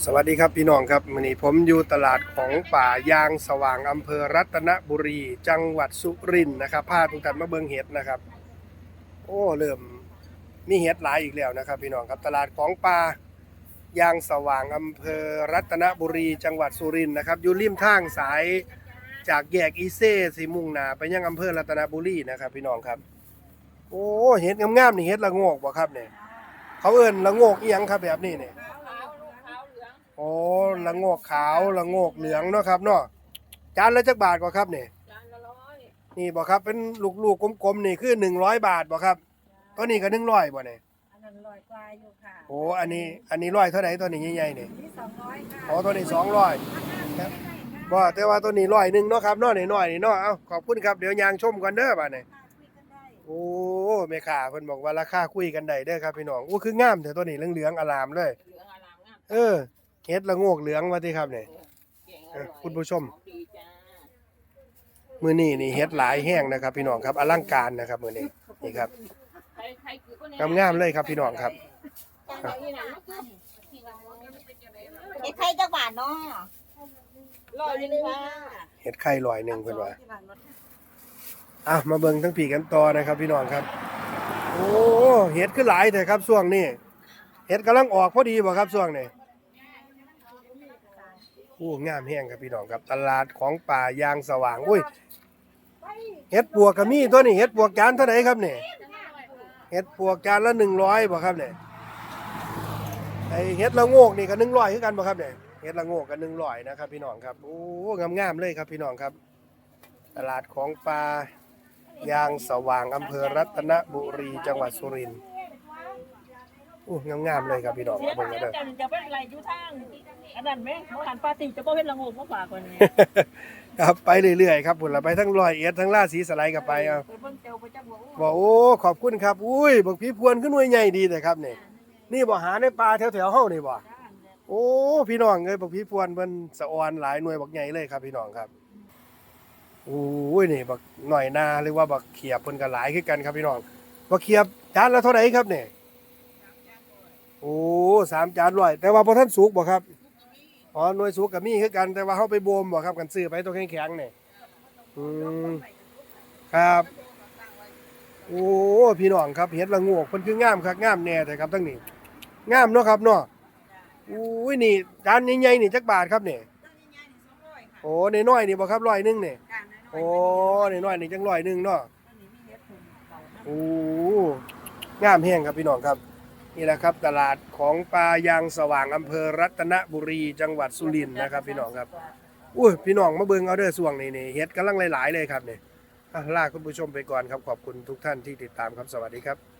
สวัสดีครับพี่น้องครับวันนี้ผมอยู่ตลาดของป่ายางสว่างอำเภอรัตนบุรี จังหวัดสุรินทร์นะครับพาทุกท่านมาเบิ่งเห็ดนะครับ โอ้เริ่มมีเห็ดหลายอีกแล้วนะครับ พี่น้องครับตลาดของป่ายางสว่างอำเภอรัตนบุรี จังหวัดสุรินทร์นะครับอยู่ริมทางสายจากแยกอีเซ่สีมุ่งนาไปยังอำเภอรัตนบุรีนะครับ พี่น้องครับ โอ้เห็ดงามๆนี่เห็ดละโงกบ่ครับเนี่ยเขาเอิ้นละโงกอีหยังครับแบบนี้เนี่ย โอ้ละโงกขาวละโงกเหลืองเนาะครับเนาะจานละจักบาทกว่าครับนี่นี่บ่ครับเป็นลูกๆกลมๆนี่คือ100บาทบ่ครับตัวนี้ก็100บ่เนี่ยอันนั้นลอยกว่าอยู่ค่ะโอ้อันนี้อันนี้ร้อยเท่าไหร่ตัวนี้ใหญ่ๆนี่นี่สองร้อยค่ะอ๋อตัวนี้200ครับบ่แต่ว่าตัวนี้ร้อยหนึงเนาะครับเนาะน้อยๆนี่เนาะเอ้าขอบคุณครับเดี๋ยวยางชมก่อนเด้อบัดนี้คุยกันได้โอ้แม่ค้าเพิ่นบอกว่าราคาคุยกันได้เด้อครับพี่น้องโอ้คืองามแต่ตัวนี้เหลืองๆอลามเลยเหลืองอารามงามเออ เฮ็ดละโงกเหลืองว่าติครับนี่เก่งอเอร่ออยคุณผู้ชมดีจ้ามื้อนี้นี่เฮ็ดหลายแห้งนะครับ พี่น้องครับอลังการนะครับ มื้อนี้นี่ครับใครใครคือคนงามๆเลยครับพี่น้องครับจ้านี่นะมันคือเอ็ดไข่จักบาทเนาะร้อยหนึงค่ะเฮ็ดไข่ลอยหนึ่งเพิ่นว่าอะมาเบิ่งทั้งผีกันต่อนะครับ พี่น้องครับ โอ้เฮ็ดคือหลายแต่ครับช่วงนี้เฮ็ดกำลังออกพอดีบ่ครับช่วงนี้โอ้งามแห้งครับพี่น้องครับตลาดของป่ายางสว่างอุ้ยเฮ็ดปวกก็มีตัวนี้เฮ็ดปวกจานเท่าไหร่ครับเนี่ยเฮ็ดปวกจานละ100บ่ครับเนี่ยไอเฮ็ดละโงกนี่ก็100คือกันบ่ครับเนี่ยเฮ็ดละโงกก็100นะครับ พี่น้องครับโอ้งามๆเลยครับพี่น้องครับ ตลาดของปลายางสว่างอำเภอรัตนบุรีจังหวัดสุรินทร์ อ้งามๆเลยครับพี่น้องเสียเบิ่งดายกันเด้อจังจะเป็นไรอยู่ทางอันนั้นแม่เขาหันปาติจะบ่เห็นละงูมาฝากคนนี้ครับไปเรื่อยๆครับพุ่นละไปทั้งร้อยเอ็ดทั้งล่าสีสไลด์กับไปเอาไปเบิ่งเตียวไปจักบ่บอกโอ้ขอบคุณครับอุ้ยบักพี่พวนขึ้นหน่วยใหญ่ดีแต่ครับนี่นี่บ่หาในป่าแถวๆเฮานี่บ่โอ้พี่น้องเอ้ยบักพี่พวนเพิ่นสะออนหลายหน่วยบักใหญ่เลยครับพี่น้องครับโอ้ยนี่บักหน่อยนาหรือว่าบักเขียบเพิ่นก็หลายคือกันครับพี่น้องบักเขียบจานละเท่าไหร่ครับนี่ โอ้สามจานร้อยแต่ว่าบ่ทันสุกบ่ครับอ๋อหน่วยสุกก็มีคือกันแต่ว่าเฮาไปบ่มบ่ครับกันซื้อไปตัวแข็งๆนี่อืมครับ โอ้พี่น้องครับเห็ดละโงกเพิ่นคืองามคักงามแน่แต่ครับทั้งนี้งามเนาะครับเนาะอุ้ยนี่จานใหญ่ๆนี่จักบาทครับนี่โอ้น้อยๆนี่บ่ครับร้อยหนึงนี่โอ้น้อยๆนี่จังร้อยหนึงเนาะโอ้งามแฮงครับพี่น้องครับ นี่แหละครับตลาดของปลายางสว่างอำเภอรัตนบุรีจังหวัดสุรินทร์นะครับ พี่น้องครับอุ้ยพี่น้องมาเบิ่งเอาเด้อส่วงนี่นี่เฮ็ดกำลังหลายๆเลยครับเนี่อะลาคุณผู้ชมไปก่อนครับขอบคุณทุกท่านที่ติดตามครับสวัสดีครับ